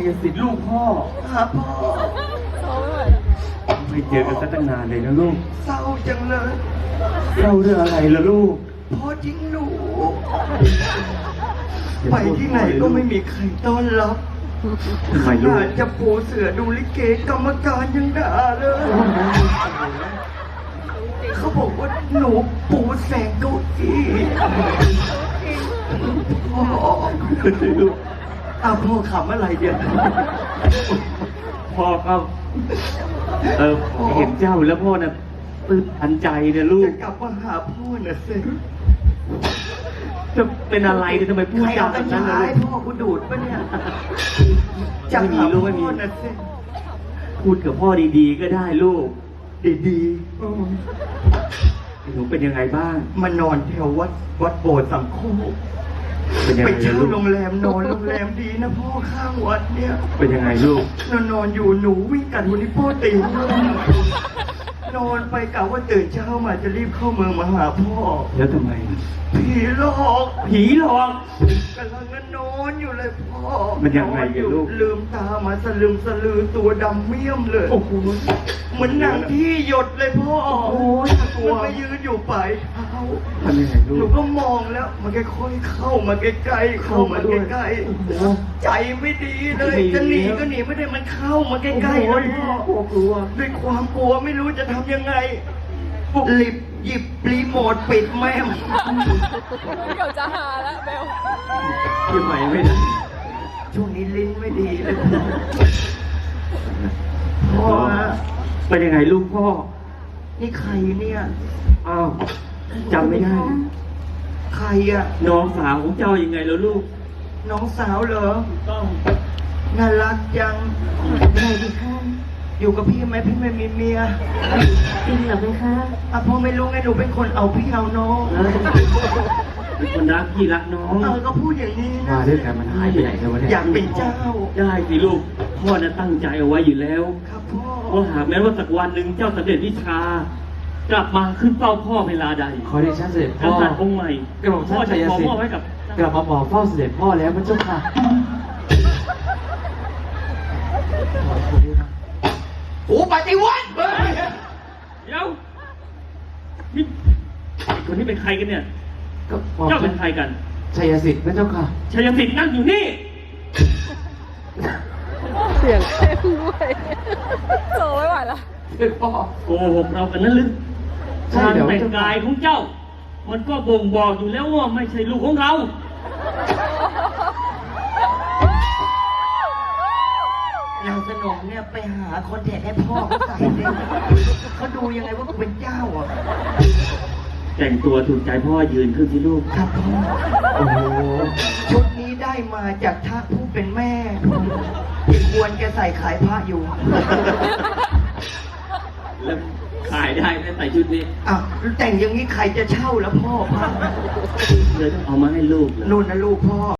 เสียสิทธิ์ลูกพ่อหาพ่อไม่เจอกันสักตั้งนานเลยนะลูก เศร้าจังเลยเล่าเรื่องอะไรล่ะลูก พ่อทิ้งหนู ไปที่ไหนก็ไม่มีใครต้อนรับทำไมลูก อาจจะปูเสือดูลิเกกรรมการยังด่าเลย เขาบอกว่าหนูปูแสงเก้าอี้พ่อ อ้าวพ่อขำอะไรเนี่ยพ่อครับ เออเห็นเจ้าแล้วพ่อน่ะตื้นตันใจนะลูจะกกลับมาหาพ่อน่ะสิจะเป็นอะไรเนี่ยทำไมพูดใครจาเอาแบกัญบนั้นชาล่ะให้ลูกพ่อกูดูดปะเนี่ยจะไม่มีหาลูกไม่มีพ่อน่ะสิพูดกับพ่อดีๆ ก็ได้ลูก ดีหนูเป็นยังไงบ้างๆมานอนแถววัดวัดโบสถ์สังโคกเป็นยังไปไงเช่าลูกโรงแรมนอนโรงแรมดี นะพ่อข้างวัดเนี่ยเป็นยังไงลูก นอนนอนอยู่หนูวิ่งกัดหัวนิ้วโป้ตีนนอนไปกะว่าตื่นเช้ามาจะรีบเข้าเมืองมาหาพ่อ แล้วทำไม ผีหลอกผีหลอกกำลังนอนอยู่เลยพ่อมันยังไงเนี่ยลูก ลืมตามาสลึมสลือตัวดำเมี่ยมเลย โอ้โห เหมือนหนังที่หยดเลยพ่อโอ้ยน่ากลัว มันไปยืนอยู่ปลายเท้าทำยังไงลูหนูกก็มองแล้ว มันค่อยๆเข้ามาใกล้ๆเข้ามาใกล้โอ้โหๆใจไม่ดีเลยไม่ดีจะหนีแล้วก็หนีไม่ได้มันเข้ามาใกล้ๆโอ้แล้วโหพ่อ กลัว ด้วยความกลัวไม่รู้จะทำยังไงหลิบหยิบรีโมทปิดแม่มเดี๋ยวจะหาแล้วเบลยังไงไม่ได้ช่วงนี้ลิ้นไม่ดีเลยพ่อฮะเป็นยังไงลูกพ่อ นี่ใครเนี่ย อ้าว จำไม่ได้ ใครอะน้องสาวของเจ้ายังไงแล้วลูก น้องสาวเหรอ ต้องน่ารักจังอะไรดีคะอยู่กับพี่ไหมพี่ไม่มีเมียจริงเหรอไหมคะอะพ่อไม่รู้ไงหนูเป็นคนเอาพี่เอาน้องเป็นคนรักพี่รักน้องเออก็พูดอย่างนี้นะมาด้วยกันมันหายไปไหนกันวะเนี่ยอยากเป็นเจ้า ได้สิลูก พ่อน่ะตั้งใจเอาไว้อยู่แล้ว ครับพ่อเพราะหากแม้ว่าสักวันหนึ่งเจ้าสำเร็จวิชา กลับมาขึ้นเฝ้าพ่อเวลาใดขอเดชะเสด็จกพ่อ ษัตริย์องค์ใหม่กระหม่อมพ่อท่านจะชัยขอสิทมอบธิ์ไว้กับกลับมาบอกเฝ้าเสด็จพ่อแล้วพระเจ้าค่ะโอ้ปฏิวัติเดี๋ยวนี่ไอ้คนนี้เป็นใครกันเนี่ย ก็บอกเจ้าเป็นใครกัน ชัยสิทธิ์พระเจ้าค่ะ ชัยสิทธิ์นั่งอยู่นี่ เสียงเต้นด้วย โซไม่ไหวละ เสด็จพ่อโกหกเรากันนั่นหรือ ใช่การเดี๋ยว แต่งกายของเจ้า มันก็บ่งบอกอยู่แล้วว่าไม่ใช่ลูกของเรา นางสนมเนี่ยไปหาคอนแทคให้พ่อเขาใส่เลยเขาดูยังไงว่ากูเป็นเจ้าอะ แต่งตัวถูกใจพ่อยืนขึ้นที่ลูก ครับพ่อโอ้โหชุดนี้ได้มาจากท่าผู้เป็นแม่เด็กควรแกใส่ขายผ้าอยู่ แล้ว ขายได้ได้ใส่ชุดนี้อะแต่งอย่างนี้ใครจะเช่าแล้วพ่อพ่อเลยต้องเอามาให้ลูกเหรอนู่นนะลูกพ่อ